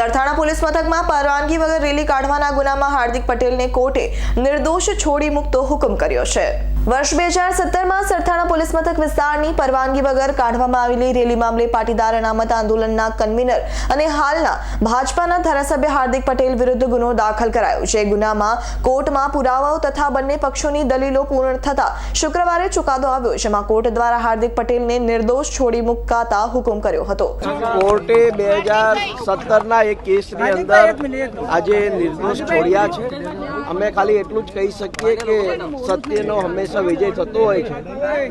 Sarthana police મથકમાં પરવાનગી વગર રેલી કાઢવાના ગુનામાં હાર્દિક પટેલને કોર્ટે નિર્દોષ છોડી મૂકતો હુકમ કર્યો છે. વર્ષ બે હજાર સત્તરમાં સરથાણા પોલીસ મથક વિસ્તારની પરવાનગી વગર કાઢવામાં આવેલી રેલી મામલે પાટીદાર અનામત આંદોલનના કન્વીનર અને હાલના ભાજપાના ધારાસભ્ય હાર્દિક પટેલ વિરુદ્ધ ગુનો દાખલ કરાયો છે. ગુનામાં કોર્ટમાં પુરાવાઓ તથા બંને પક્ષોની દલીલો પૂર્ણ થતા શુક્રવારે ચુકાદો આવ્યો જેમાં કોર્ટ દ્વારા હાર્દિક પટેલને નિર્દોષ છોડી મુકાતા હુકમ કર્યો હતો. કોર્ટે બે હજાર સત્તરના એક કેસની અંદર આજે નિર્દોષ છોડ્યા છે. અમે ખાલી એટલું જ કહી શકીએ કે સત્યનો હંમેશા વિજય થતો હોય છે.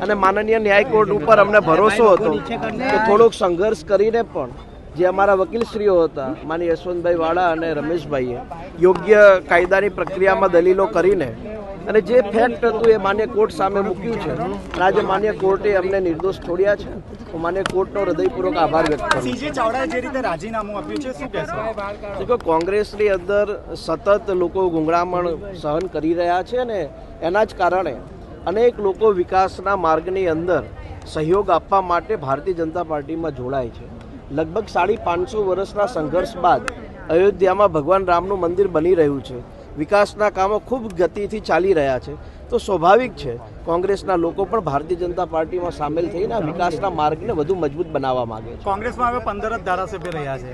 અને માનનીય ન્યાય કોર્ટ ઉપર અમને ભરોસો હતો કે થોડોક સંઘર્ષ કરીને પણ જે અમારા વકીલશ્રીઓ હતા માની યશવંતભાઈ વાળા અને રમેશભાઈએ યોગ્ય કાયદાની પ્રક્રિયામાં દલીલો કરીને અને જે ફેક્ટ હતું એ માન્ય કોર્ટ સામે મૂક્યું છે. અને આજે માન્ય કોર્ટે અમને નિર્દોષ છોડ્યા છે. હું માન્ય કોર્ટનો હૃદયપૂર્વક આભાર વ્યક્ત કરું સીજે ચાવડાએ જે રીતે રાજીનામું આપ્યું છે શું કહેશો? જો કોંગ્રેસની અંદર સતત લોકો ગુંગળામણ સહન કરી રહ્યા છે ને એના જ કારણે અનેક લોકો વિકાસના માર્ગની અંદર સહયોગ આપવા માટે ભારતીય જનતા પાર્ટીમાં જોડાય છે. લગભગ સાડી પાંચસો વર્ષના સંઘર્ષ બાદ અયોધ્યામાં ભગવાન રામનું મંદિર બની રહ્યું છે. વિકાસના કામો ખૂબ ગતિથી ચાલી રહ્યા છે. તો સ્વાભાવિક છે, કોંગ્રેસના લોકો પણ ભારતીય જનતા પાર્ટીમાં સામેલ થઈને આ વિકાસના માર્ગને વધુ મજબૂત બનાવવા માંગે છે. કોંગ્રેસમાં હવે પંદર જ ધારાસભ્ય રહ્યા છે.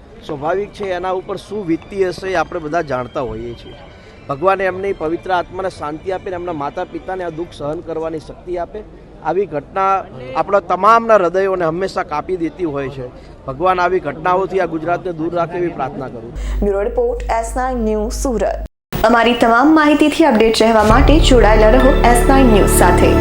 સ્વાભાવિક છે એના ઉપર શું વીતતી હશે એ આપણે બધા જાણતા હોઈએ છીએ. ભગવાને એમની પવિત્ર આત્માને શાંતિ આપે ને એમના માતા પિતાને આ દુઃખ સહન કરવાની શક્તિ આપે. આવી ઘટના આપણા તમામના હૃદયોને હંમેશા કાપી દેતી હોય છે. ભગવાન આવી ઘટનાઓથી આ ગુજરાતને દૂર રાખે એવી પ્રાર્થના કરું bureau report S news Surat. અમારી તમામ માહિતીથી અપડેટ રહેવા માટે જોડાયેલા રહો એસ ન્યૂઝ સાથે.